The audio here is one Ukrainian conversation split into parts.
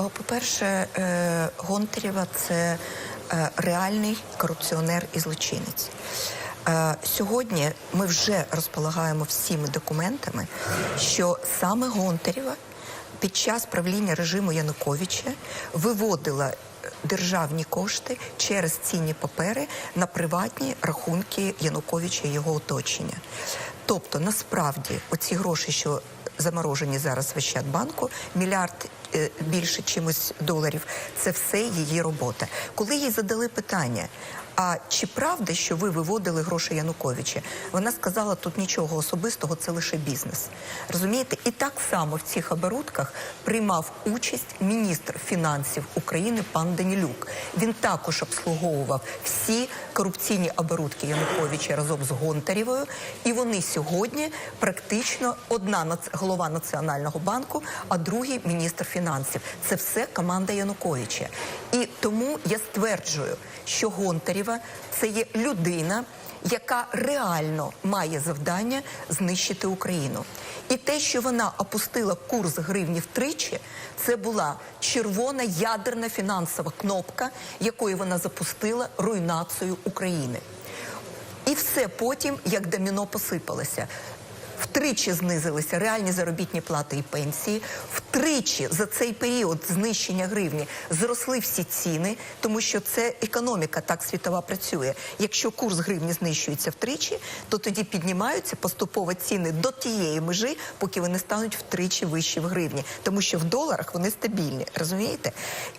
е, по-перше, е, Гонтарєва це е, реальний корупціонер і злочинець. Сьогодні ми вже розполагаємо всіми документами, що саме Гонтарєва під час правління режиму Януковича виводила державні кошти через цінні папери на приватні рахунки Януковича і його оточення. Тобто, насправді, оці гроші, що заморожені зараз в Ощадбанку, мільярд е, більше чимось доларів, це все її робота. Коли їй задали питання. А чи правда, що ви виводили гроші Януковича? Вона сказала, тут нічого особистого, це лише бізнес. Розумієте? І так само в цих оборудках приймав участь міністр фінансів України пан Данілюк. Він також обслуговував всі корупційні оборудки Януковича разом з Гонтарєвою. І вони сьогодні практично одна голова Національного банку, а другий міністр фінансів. Це все команда Януковича. І тому я стверджую, що Гонтарєва це є людина, яка реально має завдання знищити Україну. І те, що вона опустила курс гривні втричі, це була червона ядерна фінансова кнопка, якою вона запустила руйнацію України. І все потім, як доміно посипалося. Втричі знизилися реальні заробітні плати і пенсії. Втричі за цей період знищення гривні зросли всі ціни, тому що це економіка так світова працює. Якщо курс гривні знищується втричі, то тоді піднімаються поступово ціни до тієї межі, поки вони стануть втричі вищі в гривні, тому що в доларах вони стабільні. Розумієте?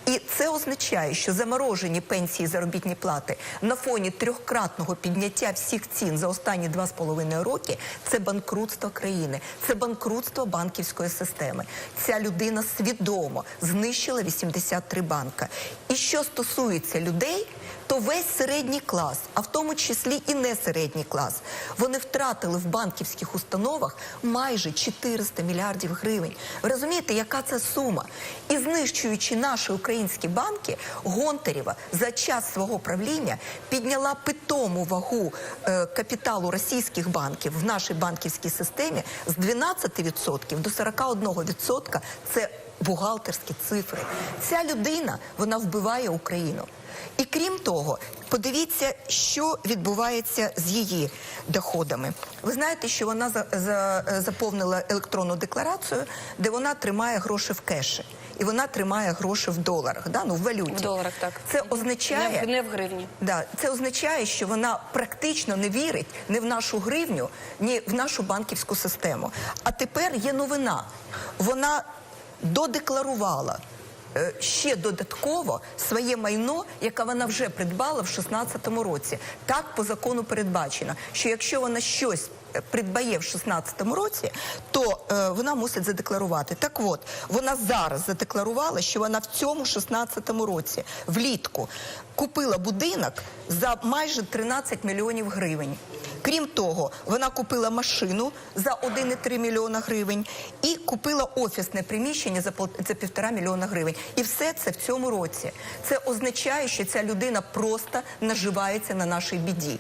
І це означає, що заморожені пенсії і заробітні плати на фоні трьохкратного підняття всіх цін за останні два з половиною роки це банкрутство країни, це банкрутство банківської системи. Ця людина свідомо знищила 83 банка. І що стосується людей, то весь середній клас, а в тому числі і не середній клас, вони втратили в банківських установах майже 400 мільярдів гривень. Ви розумієте, яка це сума? І знищуючи наші українські банки, Гонтарєва за час свого правління підняла питому вагу е, капіталу російських банків в нашій банківській системі з 12% до 41%. Це бухгалтерські цифри. Ця людина вона вбиває Україну. І крім того, подивіться, що відбувається з її доходами. Ви знаєте, що вона за, за, заповнила електронну декларацію, де вона тримає гроші в кеші. І вона тримає гроші в доларах, да? ну, в валюті. В доларах, так. Це означає, Не в, не в гривні. Да, це означає, що вона практично не вірить ні в нашу гривню, ні в нашу банківську систему. А тепер є новина. Вона додекларувала. е, Ще додатково своє майно, яке вона вже придбала в 2016 році. Так по закону передбачено, що якщо вона щось е, придбає в 2016 році, то е, вона мусить задекларувати. Так от вона зараз задекларувала, що вона в цьому 2016 році влітку купила будинок за майже 13 мільйонів гривень. Крім того, вона купила машину за 1,3 мільйона гривень і купила офісне приміщення за за півтора мільйона гривень. І все це в цьому році. Це означає, що ця людина просто наживається на нашій біді.